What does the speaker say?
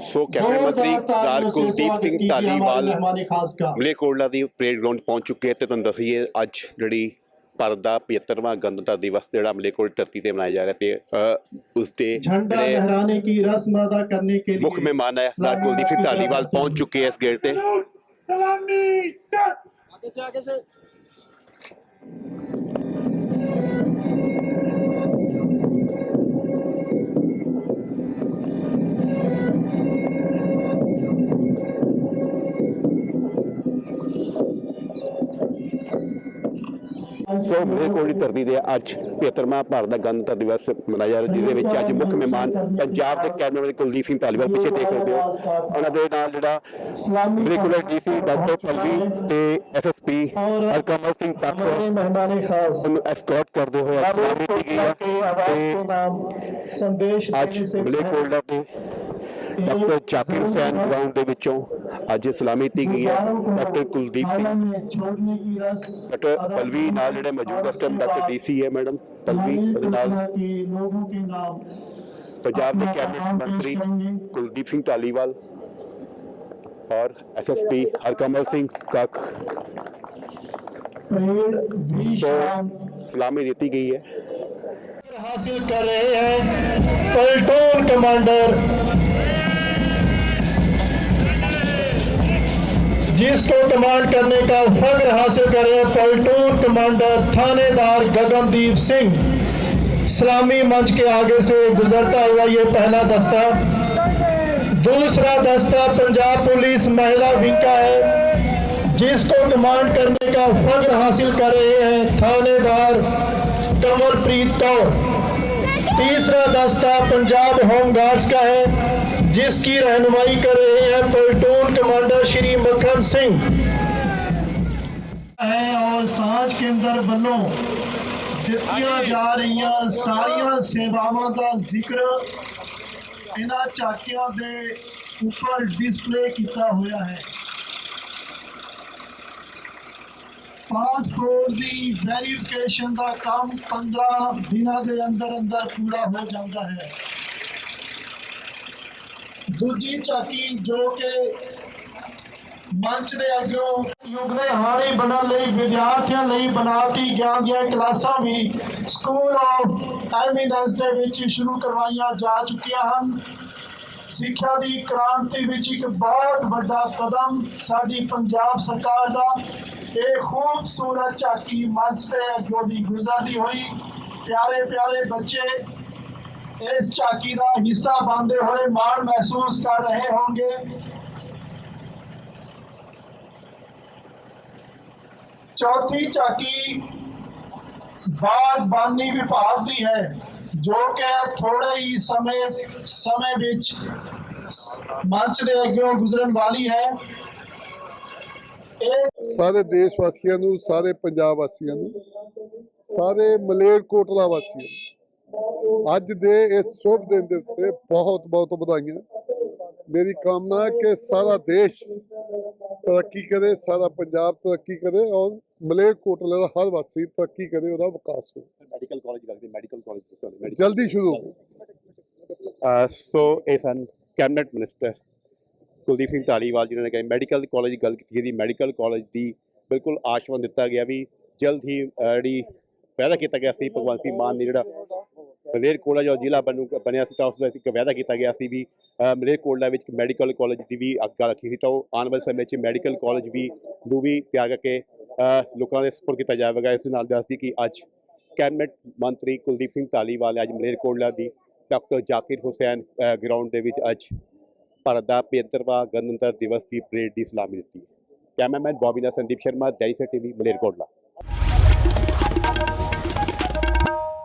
ਸੋ cabinet ਮੰਤਰੀ ਸਰਦਾਰ ਕੁਲਦੀਪ ਸਿੰਘ ਢਾਲੀਵਾਲ ਮਲੇਕੋੜਲਾ ਦੀ parade ground ਪਹੁੰਚ ਚੁੱਕੇ ਤੇ ਤੁਹਾਨੂੰ ਦਸੀਏ ਅੱਜ ਜਿਹੜੀ ਭਾਰਤ 75ਵਾਂ ਗਣਤੰਤਰ ਦਿਵਸ ਜਿਹੜਾ ਮਲੇਕੋਟ ਧਰਤੀ ਤੇ ਮਨਾਇਆ ਜਾ ਰਿਹਾ ਤੇ ਉਸ ਤੇ ਝੰਡਾ ਲਹਿਰਾਣੇ ਦੀ ਰਸਮ ਅਦਾ ਕਰਨੇ ਕੇ ਲਈ ਮੁੱਖ ਮਹਿਮਾਨ ਹੈ ਸਰਦਾਰ ਕੁਲਦੀਪ ਸਿੰਘ ਢਾਲੀਵਾਲ ਪਹੁੰਚ ਚੁੱਕੇ ਇਸ ਗੇਟ ਤੇ। ਸਲਾਮੀ ਆਗੇ ਸੇ ਆਗੇ ਸੇ। ਸੋ ਮਲੇਰਕੋਟ ਦੀ ਧਰਤੀ ਦੇ ਅੱਜ 75ਵਾਂ ਭਾਰਤ ਦਾ ਗਣਤੰਤਰ ਦਿਵਸ ਮਨਾਇਆ ਜਾ ਰਿਹਾ ਜਿਹਦੇ ਵਿੱਚ ਅੱਜ ਮੁੱਖ ਮਹਿਮਾਨ ਪੰਜਾਬ ਦੇ ਕੈਬਨਿਟ ਮੰਤਰੀ ਕੁਲਦੀਪ ਸਿੰਘ ਧਾਲੀਵਾਲ ਪਿੱਛੇ ਦੇਖ ਸਕਦੇ ਹੋ। ਉਹਨਾਂ ਦੇ ਨਾਲ ਜਿਹੜਾ ਮਲੇਰਕੋਟ ਡੀਸੀ ਡਾਕਟਰ ਪਲਵੀ ਤੇ ਐਸਐਸਪੀ ਹਰਕਮਲ ਸਿੰਘ ਤੱਕ ਮਹਿਮਾਨੇ ਖਾਸ। ਨੂੰ ਐਸਕੋਰਟ ਕਰਦੇ ਹੋਏ ਅਸਲਾਮੀ ਕੀਤੀ ਗਈ ਤੇ ਸੰਦੇਸ਼ ਅੱਜ ਮਲੇਰਕੋਟ ਦੇ ਡਾਕਟਰ ਚਾਕਿਰ ਹੁਸੈਨ ਗਰਾਊਂਡ ਦੇ ਵਿੱਚੋਂ ਅੱਜ ਸਲਾਮੀ ਦਿੱਤੀ ਗਈ ਹੈ ਡਾਕਟਰ ਕੁਲਦੀਪ ਸਿੰਘ आलम में छोड़ने की रस्म ਡਾਕਟਰ ਪਲਵੀ ਨਾਲ ਜਿਹੜੇ ਮੌਜੂਦ ਇਸ ਟਾਈਮ ਡਾਕਟਰ ਡੀਸੀ ਹੈ ਮੈਡਮ ਪਲਵੀ ਉਹਦੇ ਨਾਲ के लोगों के नाम ਪੰਜਾਬ ਦੇ ਕੈਬਨਿਟ ਮੰਤਰੀ ਕੁਲਦੀਪ ਸਿੰਘ ਧਾਲੀਵਾਲ ਔਰ ਐਸਐਸਪੀ ਹਰਕਮਲ ਸਿੰਘ ਕੱਕ परेड भी ਸੋ शाम ਸਲਾਮੀ ਦਿੱਤੀ ਗਈ ਹੈ हासिल कर रहे हैं पलटून कमांडर जिसको कमांड करने का फख्र हासिल कर हैं पलटून कमांडर थानेदार गगनदीप सिंह। इस्लामी मंच के आगे से गुजरता हुआ ये पहला दस्ता। दूसरा दस्ता पंजाब पुलिस महिला विंग का है, जिसको कमांड करने का फख्र हासिल कर रहे हैं थानेदार कमलप्रीत कौर। तीसरा दस्ता पंजाब होम गार्ड्स का है जिसकी रहनुमाई कर रहे हैं पलटून कमांडर श्री मक्खन सिंह है और सांझ केंद्र ਵੱਲੋਂ ਦਿੱਤੀਆਂ ਜਾ ਰਹੀਆਂ ਸਾਰੀਆਂ ਸੇਵਾਵਾਂ ਦਾ ਜ਼ਿਕਰ ਇਹਨਾਂ ਚਾਕਿਆਂ ਦੇ ਉੱਪਰ ਡਿਸਪਲੇ ਕੀਤਾ ਹੋਇਆ ਹੈ ਪਾਸਪੋਰਟ ਦੀ ਵੈਰੀਫਿਕੇਸ਼ਨ ਦਾ ਕੰਮ 15 ਦਿਨਾਂ ਦੇ ਅੰਦਰ ਅੰਦਰ ਪੂਰਾ ਹੋ ਜਾਂਦਾ ਹੈ ਦੂਜੀ ਝਾਕੀ ਜੋ ਕਿ ਮੰਚ ਦੇ ਅੱਗੋਂ ਯੁੱਗ ਦੇ ਹਾਣੀ ਬਣਨ ਲਈ ਵਿਦਿਆਰਥੀਆਂ ਲਈ ਬਣਾਵਟੀ ਗਿਆਨ ਦੀਆਂ ਕਲਾਸਾਂ ਵੀ ਸਕੂਲ ਆਫ ਐਮੀਨੈਂਸ ਦੇ ਵਿੱਚ ਸ਼ੁਰੂ ਕਰਵਾਈਆਂ ਜਾ ਚੁੱਕੀਆਂ ਹਨ। ਸਿੱਖਿਆ ਦੀ ਕ੍ਰਾਂਤੀ ਵਿੱਚ ਇੱਕ ਬਹੁਤ ਵੱਡਾ ਕਦਮ ਸਾਡੀ ਪੰਜਾਬ ਸਰਕਾਰ ਦਾ ਇਹ ਖੂਬਸੂਰਤ ਝਾਕੀ ਮੰਚ ਤੇ ਅੱਗੋਂ ਦੀ ਗੁਜ਼ਰਦੀ ਹੋਈ। ਪਿਆਰੇ ਪਿਆਰੇ ਬੱਚੇ ਇਸ ਝਾਕੀ ਦਾ ਹਿੱਸਾ ਬਣਦੇ ਹੋਏ ਮਾਣ ਮਹਿਸੂਸ ਕਰ ਰਹੇ ਹੋਣਗੇ। ਚੌਥੀ ਝਾਕੀ ਬਾਗਬਾਨੀ ਵਿਭਾਗ ਦੀ ਹੈ, ਜੋ ਕਿ ਥੋੜੇ ਹੀ ਸਮੇਂ ਸਮੇਂ ਵਿੱਚ ਮੰਚ ਦੇ ਅੱਗੇ ਗੁਜ਼ਰਨ ਵਾਲੀ ਹੈ। ਇਹ ਸਾਰੇ ਦੇਸ਼ ਵਾਸੀਆਂ ਨੂੰ, ਸਾਰੇ ਪੰਜਾਬ ਵਾਸੀਆਂ ਨੂੰ, ਸਾਰੇ ਮਲੇਰਕੋਟਲਾ ਵਾਸੀਆਂ ਨੂੰ ਅੱਜ ਦੇ ਇਸ ਸ਼ੁਭ ਦਿਨ ਦੇ ਉੱਤੇ ਬਹੁਤ ਬਹੁਤ ਵਧਾਈਆਂ। ਮੇਰੀ ਕਾਮਨਾ ਹੈ ਕਿ ਸਾਰਾ ਦੇਸ਼ ਤਰੱਕੀ ਕਰੇ ਸਾਰਾ ਪੰਜਾਬ ਤਰੱਕੀ ਕਰੇ ਔਰ ਮਲੇਰਕੋਟਲਾ ਦਾ ਹਰ ਵਾਸੀ ਤਰੱਕੀ ਕਰੇ ਉਹਦਾ ਵਿਕਾਸ ਹੋਵੇ। ਮੈਡੀਕਲ ਕਾਲਜ ਲੱਗਦੇ ਮੈਡੀਕਲ ਕਾਲਜ ਜਲਦੀ ਸ਼ੁਰੂ ਹੋਵੇ। ਸੋ ਇਹ ਸਨ ਕੈਬਨਿਟ ਮਿਨਿਸਟਰ ਕੁਲਦੀਪ ਸਿੰਘ ਧਾਲੀਵਾਲ ਜਿਨ੍ਹਾਂ ਨੇ ਕਿਹਾ ਮੈਡੀਕਲ ਕਾਲਜ ਦੀ ਗੱਲ ਕੀਤੀ ਗਈ ਮੈਡੀਕਲ ਕਾਲਜ ਦੀ ਬਿਲਕੁਲ ਆਸ਼ਵਾਨ ਦਿੱਤਾ ਗਿਆ ਵੀ ਜਲਦ ਹੀ ਜਿਹੜੀ ਵਾਅਦਾ ਕੀਤਾ ਗਿਆ ਸੀ ਭਗਵੰਤ ਸਿੰਘ ਮਾਨ ਨੇ ਜਿਹੜਾ ਮਲੇਰਕੋਟਲਾ ਜੋ ਜ਼ਿਲ੍ਹਾ ਬਣੂ ਬਣਿਆ ਸੀ ਤਾਂ ਉਸ ਦਾ ਇੱਕ ਵਾਅਦਾ ਕੀਤਾ ਗਿਆ ਸੀ ਵੀ ਮਲੇਰਕੋਟਲਾ ਵਿੱਚ ਮੈਡੀਕਲ ਕਾਲਜ ਦੀ ਵੀ ਅੱਗਾ ਰੱਖੀ ਸੀ ਤਾਂ ਉਹ ਆਉਣ ਵਾਲੇ ਸਮੇਂ 'ਚ ਮੈਡੀਕਲ ਕਾਲਜ ਵੀ ਨੂੰ ਵੀ ਤਿਆਰ ਕਰਕੇ ਲੋਕਾਂ ਦੇ ਸਪੋਰਟ ਕੀਤਾ ਜਾਵੇਗਾ। ਇਸ ਨਾਲ ਦੱਸਦੀ ਕਿ ਅੱਜ ਕੈਬਨਿਟ ਮੰਤਰੀ ਕੁਲਦੀਪ ਸਿੰਘ ਧਾਲੀਵਾਲ ਨੇ ਅੱਜ ਮਲੇਰਕੋਟਲਾ ਦੀ ਡਾਕਟਰ ਜ਼ਾਕਿਰ ਹੁਸੈਨ ਗਰਾਊਂਡ ਦੇ ਵਿੱਚ ਅੱਜ ਭਾਰਤ ਦਾ 75ਵਾਂ ਗਣਤੰਤਰ ਦਿਵਸ ਦੀ ਪਰੇਡ ਦੀ ਸਲਾਮੀ ਦਿੱਤੀ ਕੈਮਰਾਮੈਨ ਬੌਬੀ ਨਾਲ ਸੰਦੀਪ ਸ਼ਰਮਾ ਦੈਨਿਕ ਟੀਵੀ ਮਲੇਰਕੋਟਲਾ